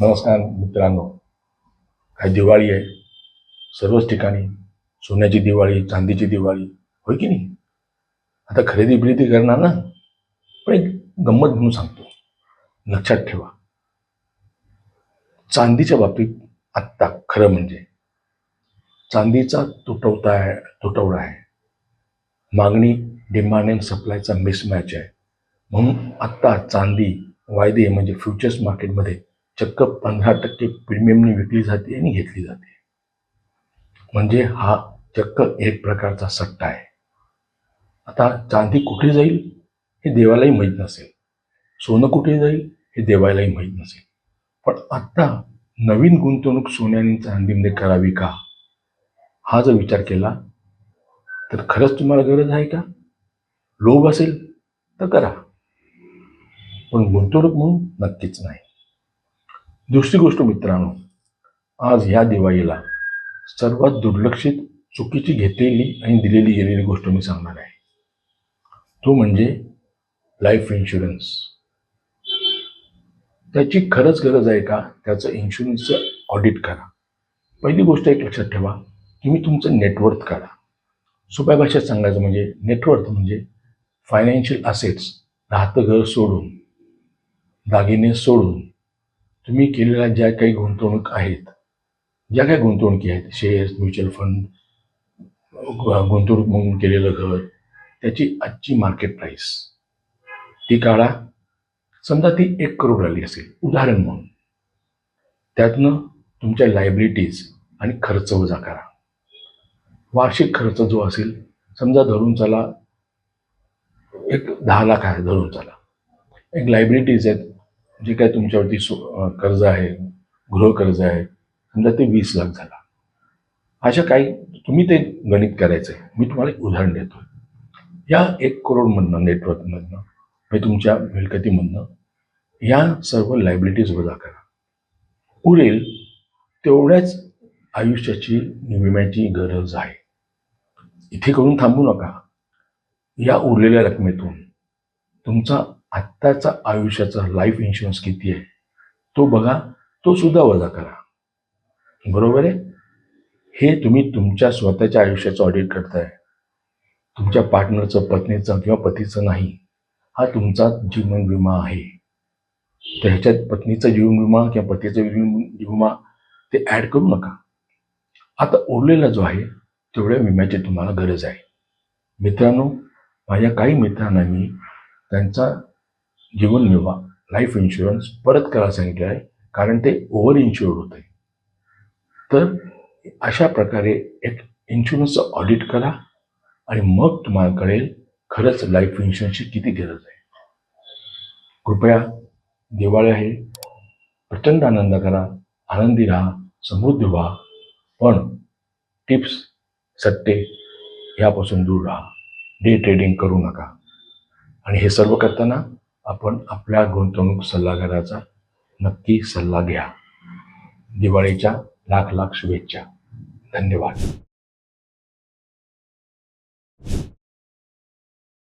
नमस्कार मित्रांनो. काय दिवाळी आहे. सर्वच ठिकाणी सोन्याची दिवाळी चांदीची दिवाळी होय की नाही? आता खरेदी बिरेदी करणार ना? पण एक गंमत म्हणून सांगतो. लक्षात ठेवा. चांदीच्या बाबतीत आत्ता खरं म्हणजे चांदीचा तुटवता आहे तुटवडा आहे. मागणी डिमांड अँड सप्लायचा मिसमॅच आहे. म्हणून आत्ता चांदी वायदे म्हणजे फ्युचर्स मार्केटमध्ये चक्क पंधरा टक्के प्रीमियमने विकली जाते आणि घेतली जाते. म्हणजे हा चक्क एक प्रकारचा सट्टा आहे. आता चांदी कुठे जाईल हे देवालाही माहीत नसेल. सोनं कुठे जाईल हे देवालाही माहीत नसेल. पण आत्ता नवीन गुंतवणूक सोन्याने चांदीमध्ये करावी का? हा जर विचार केला तर खरंच तुम्हाला गरज आहे का? लोभ असेल तर करा. पण गुंतवणूक म्हणून नक्कीच नाही. दुसरी गोष्ट मित्रांनो आज ह्या दिवाळीला सर्वात दुर्लक्षित चुकीची घेतलेली आणि दिलेली गेलेली गोष्ट मी सांगणार आहे. तो म्हणजे लाईफ इन्शुरन्स त्याची खरंच गरज आहे का? त्याचं इन्शुरन्सचं ऑडिट करा. पहिली गोष्ट एक लक्षात ठेवा तुम्ही तुमचं नेटवर्थ काढा. सोप्या भाषेत सांगायचं म्हणजे नेटवर्थ म्हणजे फायनान्शियल असेट्स राहतं घर सोडून दागिने सोडून तुम्ही केलेल्या ज्या काही गुंतवणूक आहेत ज्या काही गुंतवणुकी आहेत शेअर्स म्युच्युअल फंड गुंतवणूक म्हणून केलेलं घर त्याची आजची मार्केट प्राईस ती काढा. समजा ती एक करोड आली असेल उदाहरण म्हणून. त्यातनं तुमच्या लायबिलिटीज आणि खर्च वजा करा. वार्षिक खर्च जो असेल समजा धरून चला एक दहा लाख आहे धरून चला. एक लायबिलिटीज आहेत जे काय तुमच्यावरती कर्ज आहे गृहकर्ज आहे समजा ते वीस लाख झाला. अशा काही तुम्ही ते गणित करायचं आहे मी तुम्हाला एक उदाहरण देतो या एक करोडमधनं नेटवर्कमधनं म्हणजे तुमच्या मिळकतीमधनं या सर्व लायबिलिटीज वजा करा. उरेल तेवढ्याच आयुष्याची विम्याची गरज आहे. इथे करून थांबू नका. या उरलेल्या रकमेतून तुमचा आत्ताचा आयुष्याचा लाईफ इन्शुरन्स किती आहे? तो बघा तो सुद्धा वजा करा. बरोबर आहे? हे तुम्ही तुमच्या स्वतःच्या आयुष्याचं ऑडिट करताय. तुमच्या पार्टनरचं पत्नीचं किंवा पतीचं नाही. हा तुमचा जीवन विमा आहे. तर ह्याच्यात पत्नीचा जीवन विमा किंवा पतीचा जीवन विमा ते ॲड करू नका. आता उरलेला जो आहे तेवढ्या विम्याची तुम्हाला गरज आहे. मित्रांनो माझ्या काही मित्रांना मी त्यांचा जीवन विमा लाईफ इन्शुरन्स परत करायला सांगितले आहे कारण ते ओव्हर इन्शुअर्ड होते तर अशा प्रकारे एक इन्शुरन्सचं ऑडिट करा आणि मग तुम्हाला कळेल खरंच लाईफ इन्शुरन्सची किती गरज आहे. कृपया दिवाळी आहे प्रचंड आनंद करा आनंदी राहा समृद्ध व्हा पण टिप्स सट्टे यापासून दूर राहा. डे ट्रेडिंग करू नका. आणि हे सर्व करताना आपण आपल्या गुंतवणूक सल्लागाराचा नक्की सल्ला घ्या. दिवाळीच्या लाख लाख शुभेच्छा. धन्यवाद.